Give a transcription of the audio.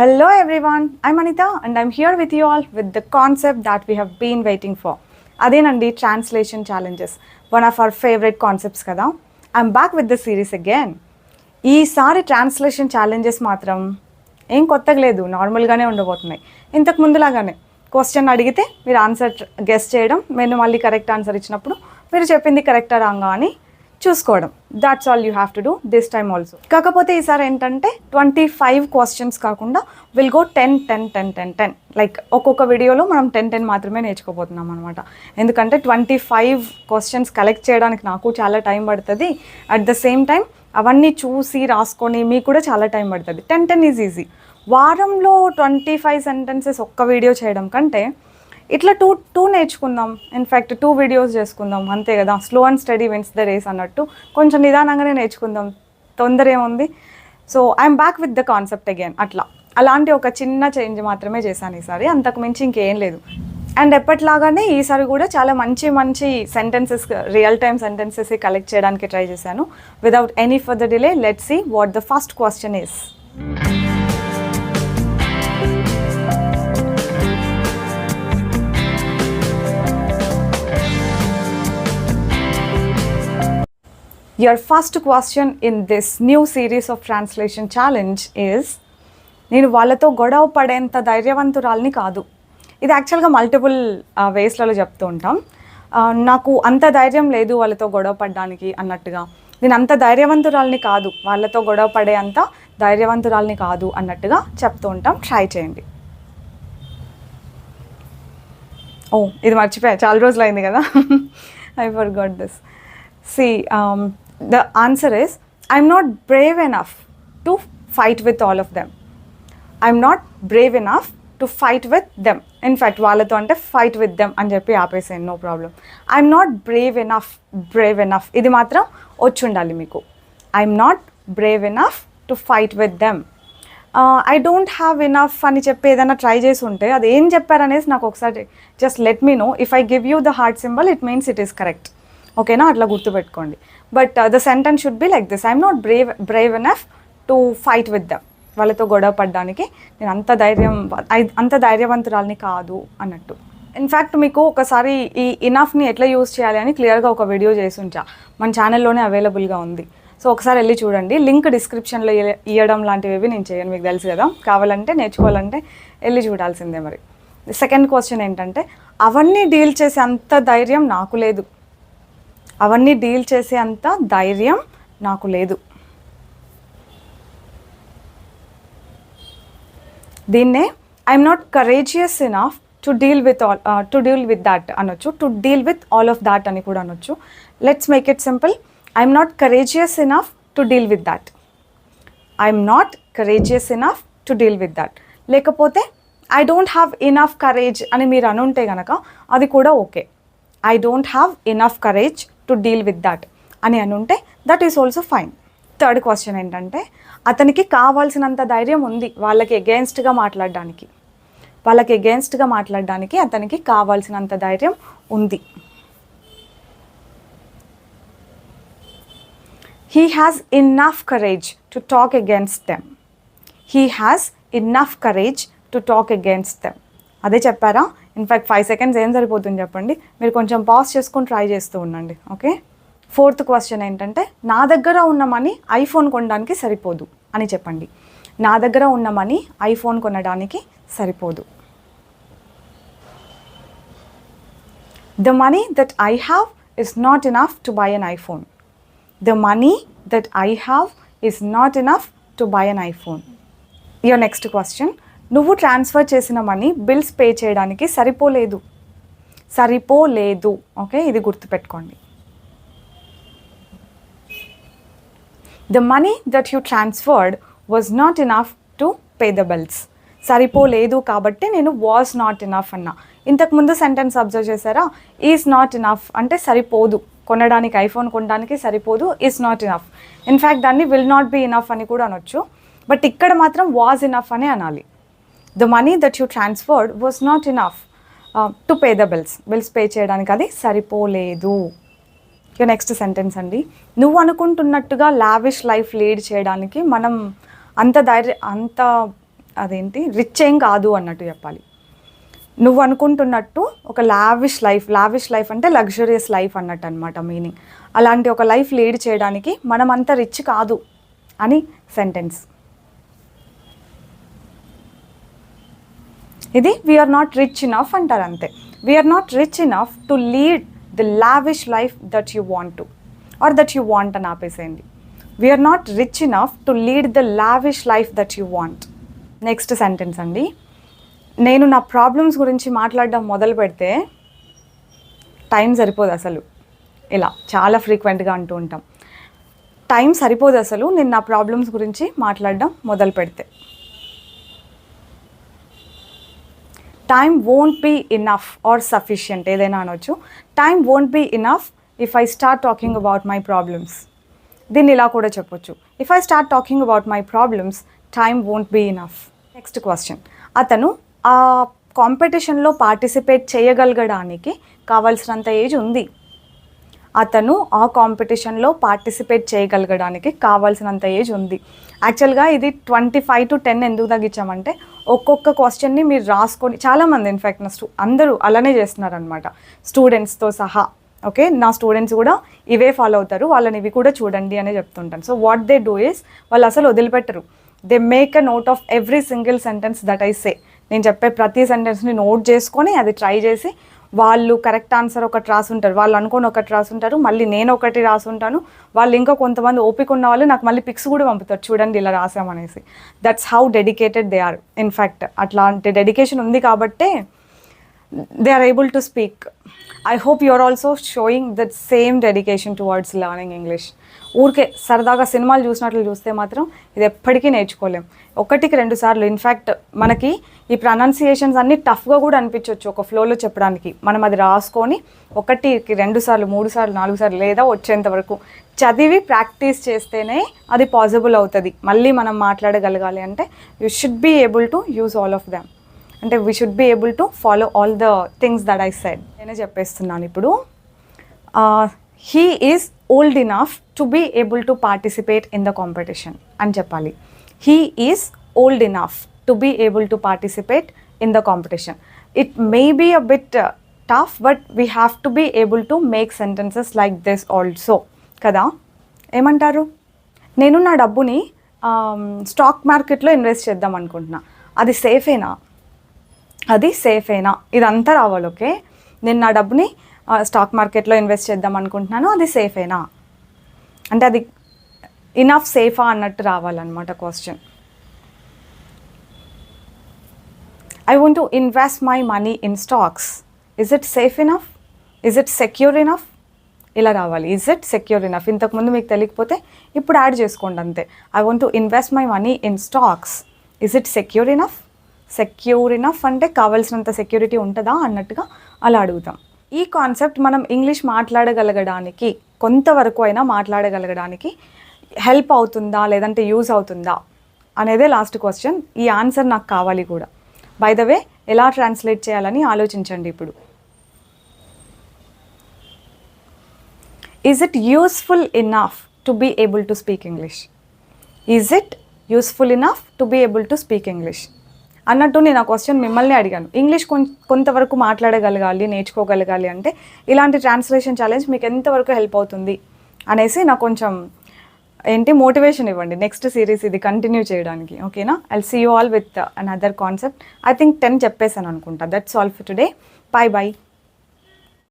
Hello everyone, I'm Anita and I'm here with you all with the concept that we have been waiting for. అదేనండి translation challenges one of our favourite concepts కదా. I'm back with the series again ఈసారి translation challenges మాత్రం ఏం కొత్తగా లేదు. నార్మల్గానే ఉండబోతున్నాయి. ఇంతకు ముందులాగానే క్వశ్చన్ అడిగితే మీరు ఆన్సర్ గెస్ట్ చేయడం నేను మళ్ళీ కరెక్ట్ ఆన్సర్ ఇచ్చినప్పుడు మీరు చెప్పింది కరెక్టా రాంగా అని చూసుకోవడం. That's all you have to do this time also కాకపోతే ఈసారి ఏంటంటే ట్వంటీ ఫైవ్ క్వశ్చన్స్ కాకుండా will go ten ten ten ten ten like ఒక్కొక్క వీడియోలో మనం టెన్ టెన్ మాత్రమే నేర్చుకోబోతున్నాం అనమాట ఎందుకంటే ట్వంటీ ఫైవ్ క్వశ్చన్స్ కలెక్ట్ చేయడానికి నాకు చాలా టైం పడుతుంది. అట్ ద సేమ్ టైం అవన్నీ చూసి రాసుకొని మీకు కూడా చాలా టైం పడుతుంది. టెన్ టెన్ ఈజ్ ఈజీ వారంలో ట్వంటీ ఫైవ్ సెంటెన్సెస్ ఒక్క వీడియో చేయడం కంటే ఇట్లా టూ టూ నేర్చుకుందాం. ఇన్ఫ్యాక్ట్ టూ వీడియోస్ చేసుకుందాం. అంతే కదా? Slow and steady wins the race అన్నట్టు. కొంచెం నిదానంగానే నేర్చుకుందాం. తొందర ఏముంది? So I'm back with the concept again అట్లా. అలాంటి ఒక చిన్న చేంజ్ మాత్రమే చేశాను ఈసారి. అంతకు మించి ఇంకేం లేదు. అండ్ ఎప్పటిలాగానే ఈసారి కూడా చాలా మంచి మంచి sentences real time sentences collect చేయడానికి ట్రై చేశాను. Without any further delay let see what the first question is Your first question in this new series of translation challenge is నేను వాళ్ళతో గొడవ పడేంత ధైర్యవంతురాల్ని కాదు. ఇది యాక్చువల్గా మల్టిపుల్ వేస్లలో చెప్తూ ఉంటాం. నాకు అంత ధైర్యం లేదు వాళ్ళతో గొడవ పడడానికి అన్నట్టుగా. నేను అంత ధైర్యవంతురాల్ని కాదు వాళ్ళతో గొడవ పడే అంత ధైర్యవంతురాల్ని కాదు అన్నట్టుగా చెప్తూ ఉంటాం. ట్రై చేయండి. ఓ ఇది మర్చిపోయా. చాలా రోజులు అయింది కదా. I forgot this see the answer is I'm not brave enough to fight with all of them I'm not brave enough to fight with them in fact వాళ్ళతో అంటే ఫైట్ విత్ దెమ్ అని చెప్పి ఆపేసాను no problem I'm not brave enough brave enough ఇది మాత్రం వచ్చి ఉండాలి మీకు I'm not brave enough to fight with them I don't have enough అని చెప్పి ఏదైనా ట్రై చేసి ఉంటే అది ఏం చెప్పారనేసి నాకు ఒకసారి just let me know if I give you the heart symbol it means it is correct ఓకేనా? అట్లా గుర్తుపెట్టుకోండి. But the sentence should be like this I'm not brave brave enough to fight with them వాళ్ళతో గొడవ పడడానికి నేను అంత ధైర్యం అంత ధైర్యవంతురాల్ని కాదు అన్నట్టు. ఇన్ఫ్యాక్ట్ మీకు ఒకసారి ఈ ఇనఫ్ని ఎట్లా యూజ్ చేయాలి అని క్లియర్గా ఒక వీడియో చేసి ఉంచా మన ఛానల్లోనే అవైలబుల్గా ఉంది. సో ఒకసారి వెళ్ళి చూడండి. లింక్ డిస్క్రిప్షన్లో ఇవ్వడం లాంటివి నేను చేయను మీకు తెలుసు కదా. కావాలంటే నేర్చుకోవాలంటే వెళ్ళి చూడాల్సిందే మరి. సెకండ్ క్వశ్చన్ ఏంటంటే అవన్నీ డీల్ చేసే అంత ధైర్యం నాకు లేదు. అవన్నీ డీల్ చేసే అంత ధైర్యం నాకు లేదు. దీన్నే I'm not courageous enough to deal with all to deal with that అనొచ్చు. To deal with all of that అని కూడా అనొచ్చు. Let's make it simple I'm not courageous enough to deal with that I'm not courageous enough to deal with that లేకపోతే I don't have enough courage అని మీరు అనుంటే కనుక అది కూడా okay. I don't have enough courage to deal with that అని అనుంటే that is also fine third question ఏంటంటే అతనికి కావాల్సినంత ధైర్యం ఉంది వాళ్ళకి ఎగెన్స్ట్గా మాట్లాడడానికి. వాళ్ళకి ఎగెన్స్ట్గా మాట్లాడడానికి అతనికి కావాల్సినంత ధైర్యం ఉంది. He has enough courage to talk against them he has enough courage to talk against them అదే చెప్పారా? ఇన్ఫ్యాక్ట్ ఫైవ్ సెకండ్స్ ఏం సరిపోతుంది చెప్పండి? మీరు కొంచెం పాస్ చేసుకొని ట్రై చేస్తూ ఉండండి ఓకే ఫోర్త్ క్వశ్చన్ ఏంటంటే నా దగ్గర ఉన్న మనీ ఐఫోన్ కొనడానికి సరిపోదు అని చెప్పండి. నా దగ్గర ఉన్న మనీ ఐఫోన్ కొనడానికి సరిపోదు. The money that I have is not enough to buy an iPhone the money that I have is not enough to buy an iPhone your next question నువ్వు ట్రాన్స్ఫర్ చేసిన మనీ బిల్స్ పే చేయడానికి సరిపోలేదు. సరిపోలేదు. Okay? ఇది గుర్తుపెట్టుకోండి. The money that you transferred was not enough to pay the bills సరిపోలేదు కాబట్టి నేను వాజ్ నాట్ ఇనఫ్ అన్నా. ఇంతకుముందు సెంటెన్స్ అబ్జర్వ్ చేశారా? ఈజ్ నాట్ ఇనఫ్ అంటే సరిపోదు. కొనడానికి ఐఫోన్ కొనడానికి సరిపోదు is not enough in fact దాన్ని విల్ నాట్ బీ ఇనఫ్ అని కూడా అనొచ్చు. బట్ ఇక్కడ మాత్రం వాజ్ ఇనఫ్ అని అనాలి. The money that you transferred was not enough to pay the bills bills pay చేయడానికి అది సరిపోలేదు. ఇక నెక్స్ట్ సెంటెన్స్ అండి. నువ్వు అనుకుంటున్నట్టుగా లావిష్ లైఫ్ లీడ్ చేయడానికి మనం అంత ధైర్య అంత అదేంటి రిచ్ ఏం కాదు అన్నట్టు చెప్పాలి. నువ్వు అనుకుంటున్నట్టు ఒక లావిష్ లైఫ్ లావిష్ లైఫ్ అంటే లగ్జరియస్ లైఫ్ అన్నట్టు అనమాట మీనింగ్ అలాంటి ఒక లైఫ్ లీడ్ చేయడానికి మనం అంత రిచ్ కాదు అని సెంటెన్స్ ఇది వీఆర్ నాట్ రిచ్ ఇనఫ్ అంటారు అంతే. We are not rich enough to lead the lavish life that you want to or that you want అని ఆపేసేయండి. We are not rich enough to lead the lavish life that you want next sentence అండి. నేను నా problems గురించి మాట్లాడడం మొదలు పెడితే time సరిపోదు అసలు. ఇలా చాలా ఫ్రీక్వెంట్గా అంటూ ఉంటాం. టైం సరిపోదు అసలు నేను నా ప్రాబ్లమ్స్ గురించి మాట్లాడడం మొదలు పెడితే. Time won't be enough or sufficient ఏదైనా అనొచ్చు. Time won't be enough if I start talking about my problems దీన్ని ఇలా కూడా చెప్పొచ్చు. If I start talking about my problems time won't be enough next question అతను ఆ కాంపిటీషన్లో పార్టిసిపేట్ చేయగలగడానికి కావాల్సినంత ఏజ్ ఉంది. అతను ఆ కాంపిటీషన్లో పార్టిసిపేట్ చేయగలగడానికి కావాల్సినంత ఏజ్ ఉంది. యాక్చువల్గా ఇది ట్వంటీ ఫైవ్ టు టెన్ ఎందుకు తగ్గించామంటే ఒక్కొక్క క్వశ్చన్ని మీరు రాసుకొని చాలామంది ఇన్ఫ్యాక్ట్ నా స్టూ అందరూ అలానే చేస్తున్నారనమాట స్టూడెంట్స్తో సహా ఓకే నా స్టూడెంట్స్ కూడా ఇవే ఫాలో అవుతారు వాళ్ళని ఇవి కూడా చూడండి అనే చెప్తుంటాను. So what they do is వాళ్ళు అసలు వదిలిపెట్టరు. They make a note of every single sentence that I say నేను చెప్పే ప్రతి సెంటెన్స్ని నోట్ చేసుకొని అది ట్రై చేసి వాళ్ళు కరెక్ట్ ఆన్సర్ ఒకటి రాసుంటారు వాళ్ళు అనుకొని ఒకటి రాసుంటారు మళ్ళీ నేను ఒకటి రాసుంటాను వాళ్ళు ఇంకా కొంతమంది ఓపిక ఉన్న వాళ్ళు నాకు మళ్ళీ పిక్స్ కూడా పంపుతారు చూడండి ఇలా రాసామనేసి that's how dedicated they are in fact అట్లాంటి డెడికేషన్ ఉంది కాబట్టే they are able to speak I hope you are also showing that same dedication towards learning English ఊరికే సరదాగా సినిమాలు చూసినట్లు చూస్తే మాత్రం ఇది ఎప్పటికీ నేర్చుకోలేం. ఒకటికి రెండు సార్లు ఇన్ఫ్యాక్ట్ మనకి ఈ ప్రొనౌన్సియేషన్స్ అన్నీ టఫ్గా కూడా అనిపించవచ్చు ఒక ఫ్లోలో చెప్పడానికి. మనం అది రాసుకొని ఒకటికి రెండు సార్లు మూడు సార్లు నాలుగు సార్లు లేదా వచ్చేంత వరకు చదివి ప్రాక్టీస్ చేస్తేనే అది పాసిబుల్ అవుతుంది. మళ్ళీ మనం మాట్లాడగలగాలి అంటే you should be able to use all of them అంటే we should be able to follow all the things that I said నేనే చెప్పేస్తున్నాను ఇప్పుడు. He is old enough to be able to participate in the competition అని చెప్పాలి. He is old enough to be able to participate in the competition it may be a bit tough but we have to be able to make sentences like this also కదా? ఏమంటారు? నేను నా డబ్బుని stock మార్కెట్లో invest చేద్దాం అనుకుంటున్నా. అది సేఫేనా అది సేఫేనా ఇదంతా రావాలి ఓకే నేను నా డబ్బుని స్టాక్ మార్కెట్లో ఇన్వెస్ట్ చేద్దాం అనుకుంటున్నాను అది సేఫేనా అంటే అది ఇనఫ్ సేఫా అన్నట్టు రావాలన్నమాట question I want to invest my money in stocks is it safe enough is it secure enough ఇలా రావాలి. ఇస్ ఇట్ సెక్యూర్ ఇనఫ్ ఇంతకుముందు మీకు తెలియకపోతే ఇప్పుడు యాడ్ చేసుకోండి అంతే. I want to invest my money in stocks is it secure enough secure enough అంటే కావాల్సినంత సెక్యూరిటీ ఉంటుందా అన్నట్టుగా అలా అడుగుతాం. ఈ కాన్సెప్ట్ మనం ఇంగ్లీష్ మాట్లాడగలగడానికి కొంతవరకు అయినా మాట్లాడగలగడానికి హెల్ప్ అవుతుందా లేదంటే యూజ్ అవుతుందా అనేదే లాస్ట్ క్వశ్చన్ ఈ ఆన్సర్ నాకు కావాలి కూడా. బై ద వే ఎలా ట్రాన్స్లేట్ చేయాలని ఆలోచించండి ఇప్పుడు. Is it useful enough to be able to speak English is it useful enough to be able to speak English అన్నట్టు నేను ఆ క్వశ్చన్ మిమ్మల్ని అడిగాను. ఇంగ్లీష్ కొంతవరకు మాట్లాడగలగాలి నేర్చుకోగలగాలి అంటే ఇలాంటి ట్రాన్స్లేషన్ ఛాలెంజ్ మీకు ఎంతవరకు హెల్ప్ అవుతుంది అనేసి నాకు కొంచెం ఏంటి మోటివేషన్ ఇవ్వండి. నెక్స్ట్ సిరీస్ ఇది కంటిన్యూ చేయడానికి. ఓకేనా I see you all with another concept I think ten చెప్పేసాను అనుకుంటా. That's all for today bye bye